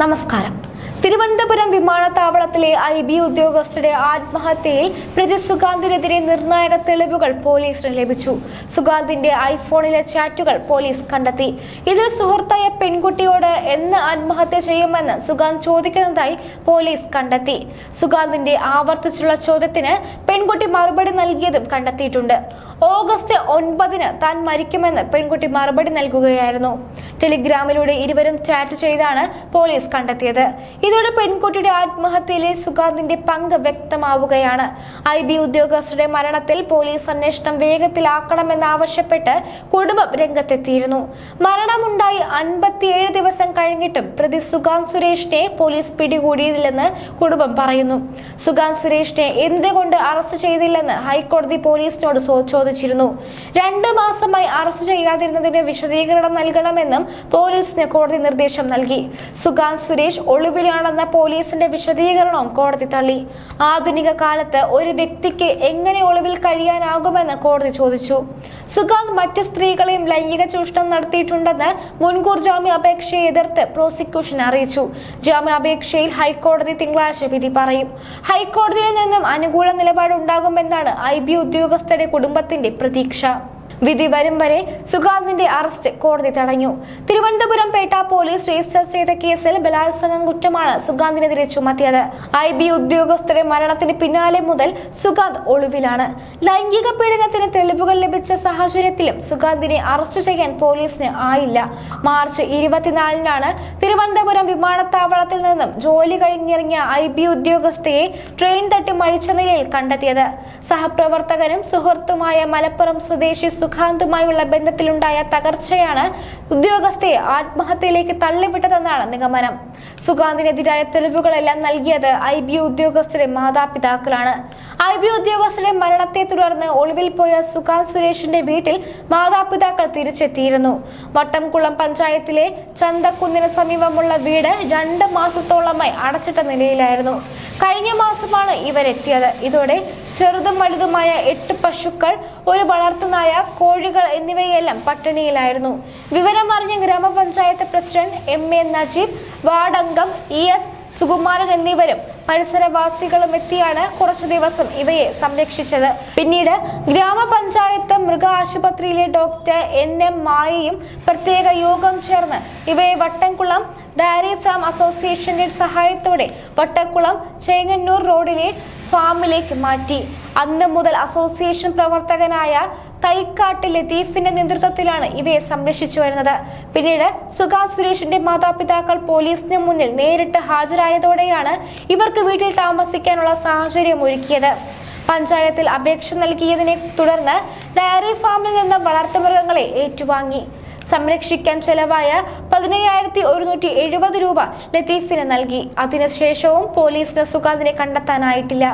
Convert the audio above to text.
നമസ്കാരം. തിരുവനന്തപുരം വിമാനത്താവളത്തിലെ I B ഉദ്യോഗസ്ഥരുടെ ആത്മഹത്യയിൽ പ്രതി സുഗാന്തിനെതിരെ നിർണായക തെളിവുകൾ പോലീസിന് ലഭിച്ചു. സുഗാന്തിന്റെ ഐഫോണിലെ ചാറ്റുകൾ പോലീസ് കണ്ടെത്തി. ഇതിൽ സുഹൃത്തായ പെൺകുട്ടിയോട് എന്ന് ആത്മഹത്യ ചെയ്യുമെന്ന് സുഗാന്ത് ചോദിക്കുന്നതായി പോലീസ് കണ്ടെത്തി. സുഗാന്തിന്റെ ആവർത്തിച്ചുള്ള ചോദ്യത്തിന് പെൺകുട്ടി മറുപടി നൽകിയതും കണ്ടെത്തിയിട്ടുണ്ട്. ഓഗസ്റ്റ് ഒൻപതിന് താൻ മരിക്കുമെന്ന് പെൺകുട്ടി മറുപടി നൽകുകയായിരുന്നു. ടെലിഗ്രാമിലൂടെ ഇരുവരും ചാറ്റ് ചെയ്താണ് പോലീസ് കണ്ടെത്തിയത്. ഇതോടെ പെൺകുട്ടിയുടെ ആത്മഹത്യയിലെ സുഗാന്തിന്റെ പങ്ക് വ്യക്തമാവുകയാണ്. ഐ ബി ഉദ്യോഗസ്ഥരുടെ മരണത്തിൽ പോലീസ് അന്വേഷണം വേഗത്തിലാക്കണമെന്നാവശ്യപ്പെട്ട് കുടുംബം രംഗത്തെത്തിയിരുന്നു. മരണമുണ്ടായി അൻപത്തിയേഴ് ദിവസം കഴിഞ്ഞിട്ടും പ്രതി സുഗാന്ത് സുരേഷിനെ പോലീസ് പിടികൂടിയില്ലെന്ന് കുടുംബം പറയുന്നു. സുഗാന്ത് സുരേഷിനെ എന്തുകൊണ്ട് അറസ്റ്റ് ചെയ്തില്ലെന്ന് ഹൈക്കോടതി പോലീസിനോട് ചോദിച്ചിരുന്നു. രണ്ടു മാസമായി അറസ്റ്റ് ചെയ്യാതിരുന്നതിന് വിശദീകരണം നൽകണമെന്നും പോലീസിന് കോടതി നിർദ്ദേശം നൽകി. സുഗാന്ത് സുരേഷ് ഒളിവിലാണെന്ന പോലീസിന്റെ വിശദീകരണവും കോടതി തള്ളി. ആധുനിക കാലത്ത് ഒരു വ്യക്തിക്ക് എങ്ങനെ ഒളിവിൽ കഴിയാനാകുമെന്ന് കോടതി ചോദിച്ചു. സുഗാന്ത് മറ്റ് സ്ത്രീകളെയും ലൈംഗിക ചൂഷണം നടത്തിയിട്ടുണ്ടെന്ന് മുൻകൂർ ജാമ്യാപേക്ഷയെ എതിർത്ത് പ്രോസിക്യൂഷൻ അറിയിച്ചു. ജാമ്യാപേക്ഷയിൽ ഹൈക്കോടതി തിങ്കളാഴ്ച വിധി പറയും. ഹൈക്കോടതിയിൽ നിന്നും അനുകൂല നിലപാടുണ്ടാകുമെന്നാണ് ഐ ബി ഉദ്യോഗസ്ഥരുടെ കുടുംബത്തിന്റെ പ്രതീക്ഷ. വിധി വരും വരെ സുഗാന്തിന്റെ അറസ്റ്റ് കോടതി തടഞ്ഞു. തിരുവനന്തപുരം പേട്ട പോലീസ് രജിസ്റ്റർ ചെയ്ത കേസിൽ ബലാത്സംഗം കുറ്റമാണ് സുഗാന്തിനെതിരെ ചുമത്തിയത്. ഐ ബി ഉദ്യോഗസ്ഥരെ മരണത്തിന് പിന്നാലെ മുതൽ സുഗാന്ത് ഒളിവിലാണ്. ലൈംഗിക പീഡനത്തിന് തെളിവുകൾ ലഭിച്ച സാഹചര്യത്തിലും സുഗാന്തിനെ അറസ്റ്റ് ചെയ്യാൻ പോലീസിന് ആയില്ല. മാർച്ച് ഇരുപത്തിനാലിനാണ് തിരുവനന്തപുരം വിമാനത്താവളത്തിൽ നിന്നും ജോലി കഴിഞ്ഞിറങ്ങിയ ഐ ബി ഉദ്യോഗസ്ഥയെ ട്രെയിൻ തട്ടി മരിച്ച നിലയിൽ കണ്ടെത്തിയത്. സഹപ്രവർത്തകനും സുഹൃത്തുമായ മലപ്പുറം സ്വദേശി സുഖാന്തുമായുള്ള ബന്ധത്തിലുണ്ടായ തകർച്ചയാണ് ഉദ്യോഗസ്ഥയെ ആത്മഹത്യയിലേക്ക് തള്ളിവിട്ടതെന്നാണ് നിഗമനം. സുഖാന്തിനെതിരായ തെളിവുകളെല്ലാം നൽകിയത് ഐ ബി ഉദ്യോഗസ്ഥരുടെ മാതാപിതാക്കളാണ്. ഐ ബി ഉദ്യോഗസ്ഥരുടെ മരണത്തെ തുടർന്ന് ഒളിവിൽ പോയ സുഖാന്ത് സുരേഷിന്റെ വീട്ടിൽ മാതാപിതാക്കൾ തിരിച്ചെത്തിയിരുന്നു. വട്ടംകുളം പഞ്ചായത്തിലെ ചന്തക്കുന്നിന് സമീപമുള്ള വീട് രണ്ട് മാസത്തോളമായി അടച്ചിട്ട നിലയിലായിരുന്നു. കഴിഞ്ഞ മാസമാണ് ഇവരെത്തിയത്. ഇതോടെ ചെറുതും വലുതുമായ എട്ട് പശുക്കൾ ഒരു വളർത്തുനായ കോഴികൾ എന്നിവയെല്ലാം പട്ടിണിയിലായിരുന്നു. വിവരമറിഞ്ഞ ഗ്രാമപഞ്ചായത്ത് പ്രസിഡന്റ് എം എ നജീബ് വാർഡംഗം ഇ എസ് സുകുമാരൻ എന്നിവരും പരിസരവാസികളും എത്തിയാണ് കുറച്ചു ദിവസം ഇവയെ സംരക്ഷിച്ചത്. പിന്നീട് ഗ്രാമപഞ്ചായത്ത് മൃഗ ആശുപത്രിയിലെ ഡോക്ടർ എൻ എം മായയും പ്രത്യേക യോഗം ചേർന്ന് ഇവയെ വട്ടംകുളം ഡയറി ഫാം അസോസിയേഷന്റെ സഹായത്തോടെ വട്ടക്കുളം ചേങ്ങന്നൂർ റോഡിലെ ഫാമിലേക്ക് മാറ്റി. അന്ന് മുതൽ അസോസിയേഷൻ പ്രവർത്തകനായ തൈക്കാട്ട് ലത്തീഫിന്റെ നേതൃത്വത്തിലാണ് ഇവയെ സംരക്ഷിച്ചു വരുന്നത്. പിന്നീട് സുഗാ സുരേഷിന്റെ മാതാപിതാക്കൾ പോലീസിന് മുന്നിൽ നേരിട്ട് ഹാജരായതോടെയാണ് ഇവർക്ക് വീട്ടിൽ താമസിക്കാനുള്ള സാഹചര്യം ഒരുക്കിയത്. പഞ്ചായത്തിൽ അപേക്ഷ നൽകിയതിനെ തുടർന്ന് ഡയറി ഫാമിൽ നിന്ന് വളർത്തുമൃഗങ്ങളെ ഏറ്റുവാങ്ങി. സംരക്ഷിക്കാൻ ചെലവായ പതിനയ്യായിരത്തി ഒരുന്നൂറ്റി എഴുപത് രൂപ ലത്തീഫിന് നൽകി. അതിനുശേഷവും പോലീസിന് സുഖാന്തിനെ കണ്ടെത്താനായിട്ടില്ല.